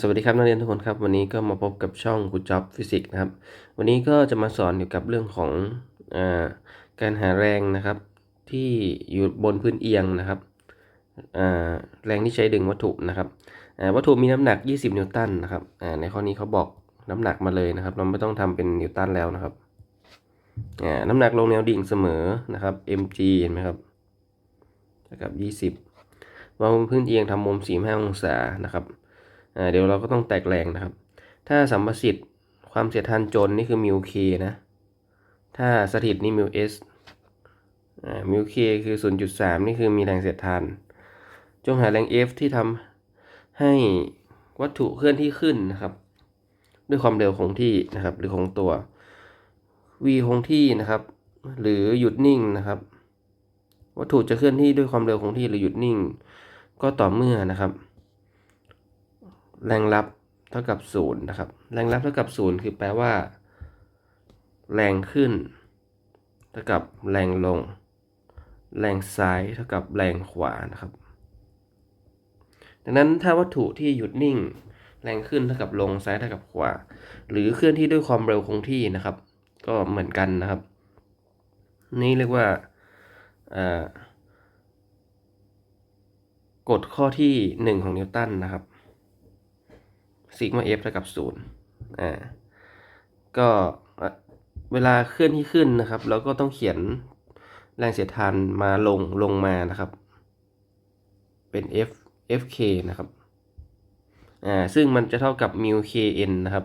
สวัสดีครับนักเรียนทุกคนครับ วันนี้ก็มาพบกับช่องกูจ็อบฟิสิกส์นะครับ วันนี้ก็จะมาสอนเกี่ยวกับเรื่องของอการหาแรงนะครับ ที่อยู่บนพื้นเอียงนะครับแรงที่ใช้ดึงวัตถุนะครับวัตถุมีน้ำหนัก 20 นิวตันนะครับในข้อนี้เขาบอกน้ำหนักมาเลยนะครับ เราไม่ต้องทำเป็นนิวตันแล้วนะครับน้ำหนักลงแนวดิ่งเสมอนะครับ mg เห็นไหมครับเท่ากับ 20วางบนพื้นเอียงทำมุม45องศานะครับ เดี๋ยวเราก็ต้องแตกแรงนะครับ ถ้าสัมประสิทธิ์ความเสียดทานจนนี่คือมิวเคนะ ถ้าสถิตนี่มิวเอสมิวเคคือ 0.3 นี่คือมีแรงเสียดทาน จงหาแรง F ที่ทำให้วัตถุเคลื่อนที่ขึ้นนะครับ ด้วยความเร็วคงที่นะครับ หรือคงตัว v คงที่นะครับ หรือหยุดนิ่งนะครับ วัตถุจะเคลื่อนที่ด้วยความเร็วคงที่หรือหยุดนิ่ง ก็ต่อเมื่อนะครับ แรงรับเท่ากับศูนย์นะครับ แรงรับเท่ากับศูนย์คือแปลว่า แรงขึ้น เท่ากับแรงลง แรงซ้ายเท่ากับแรงขวานะครับ ดังนั้นถ้าวัตถุที่หยุดนิ่ง แรงขึ้นเท่ากับลงซ้ายเท่ากับขวา หรือเคลื่อนที่ด้วยความเร็วคงที่นะครับ ก็เหมือนกันนะครับ นี่เรียกว่ากฎข้อที่ 1 ของนิวตันนะครับ ซิกมา f เท่ากับศูนย์อ่าก็เวลาเคลื่อนที่ขึ้นนะครับ เราก็ต้องเขียนแรงเสียดทานมาลงลงมานะครับ เป็น f fk นะครับอ่าซึ่งมันจะเท่ากับ mu kn นะครับ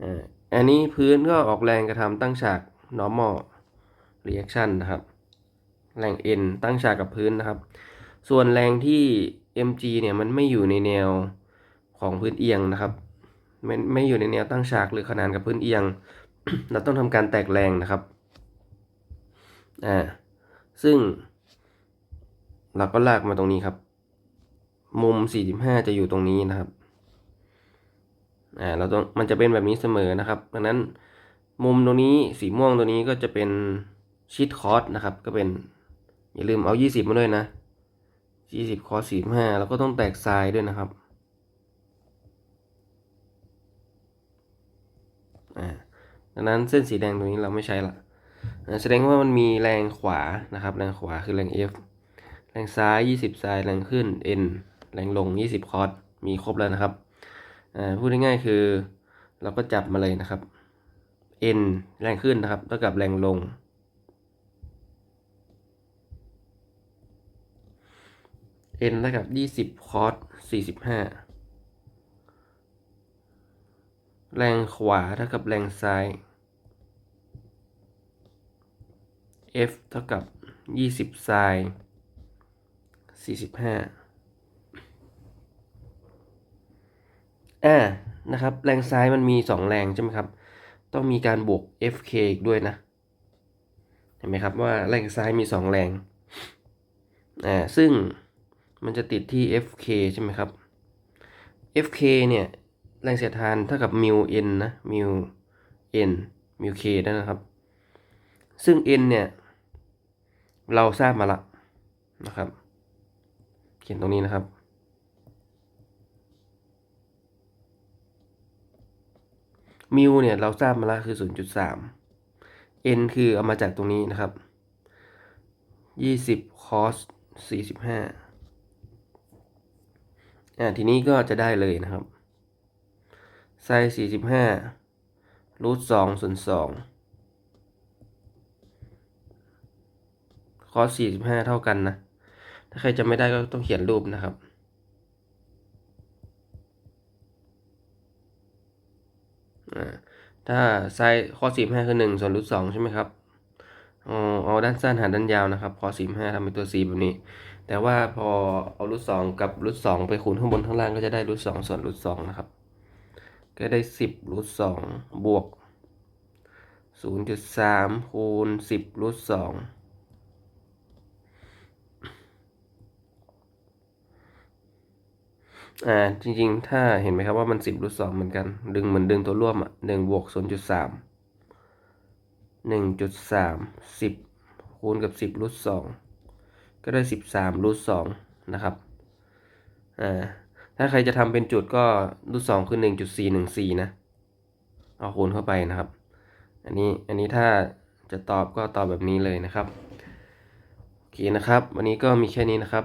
อ่าอันนี้พื้นก็ออกแรงกระทำตั้งฉาก normal reaction นะครับ แรง n ตั้งฉากกับพื้นนะครับ ส่วนแรงที่ mg เนี่ยมันไม่อยู่ในแนว ของพื้นเอียงนะครับไม่ไม่อยู่ในแนวตั้งฉากหรือขนานกับพื้นเอียง เราต้องทำการแตกแรงนะครับอ่าซึ่ง เราก็ลากมาตรงนี้ครับ มุม 45 จะอยู่ตรงนี้นะครับอ่าเราต้องมันจะเป็นแบบนี้เสมอนะครับดังนั้นมุมตรงนี้สีม่วงตัวนี้ก็จะเป็นชิดคอสนะครับ ก็เป็น อย่าลืมเอา 20 มาด้วยนะ 20 คอส45 แล้วก็ต้องแตกทรายด้วยนะครับ ดังนั้นเส้นสีแดงตรงนี้เราไม่ใช้ละแสดงว่ามันมีแรงขวานะครับ แรงขวาคือแรง F แรงซ้าย 20ซ้ายแรงขึ้น N แรงลง 20 คอร์สมีครบแล้วนะครับพูดง่ายๆคือ เราก็จับมาเลยนะครับ N แรงขึ้นนะครับเท่ากับแรงลง N เท่ากับ 20 คอร์ส45 แรงขวาเท่ากับแรงซ้าย F เท่ากับ 20ไซน์45อ่านะครับ แรงซ้ายมันมี 2 แรงใช่ไหมครับ ต้องมีการบวก FK อีกด้วยนะ เห็นไหมครับว่าแรงซ้ายมี 2 แรง อ่า ซึ่งมันจะติดที่ FK ใช่ไหมครับ FK เนี่ย แรงเสียดทานเท่ากับมิวเอ็นนะมิวเอ็นมิวเคนะครับ ซึ่ง n เนี่ย เราทราบมาละนะครับ เขียนตรงนี้นะครับมิวเนี่ยเราทราบมาละคือ 0.3 n คือเอามาจากตรงนี้นะครับ 20 cos 45อ่าทีนี้ก็จะได้เลยนะครับ ไซน์สี่สิบห้ารูทสองส่วนสองคอสสี่สิบห้าเท่ากันนะ ถ้าใครจะไม่ได้ก็ต้องเขียนรูปนะครับถ้าไซน์คอสี่ห้าคือหนึ่งส่วนรูทสองใช่ไหมครับเอาเอาด้านสั้นหารด้านยาวนะครับคอสี่ห้าทำเป็นตัว c แบบนี้ แต่ว่าพอเอารูทสองกับรูทสองไปคูณข้างบนข้างล่างก็จะได้รูทสองส่วนรูทสองนะครับ ก็ได้สิบรูทสองบวกศูนย์จุดสามคูณสิบรูทสองอ่าจริงๆ ถ้าเห็นไหมครับว่ามันสิบรูทสองเหมือนกัน ดึงเหมือนดึงตัวร่วมอะหนึ่งบวกศูนย์จุดสามหนึ่งจุดสามสิบคูณกับสิบรูทสองก็ได้สิบสามรูทสองนะครับอ่า ถ้าใครจะทำเป็นจุดก็รูทสองคือหนึ่งจุดสี่หนึ่งสี่นะ เอาคูณเข้าไปนะครับ อันนี้อันนี้ถ้าจะตอบก็ตอบแบบนี้เลยนะครับ โอเคนะครับ วันนี้ก็มีแค่นี้นะครับ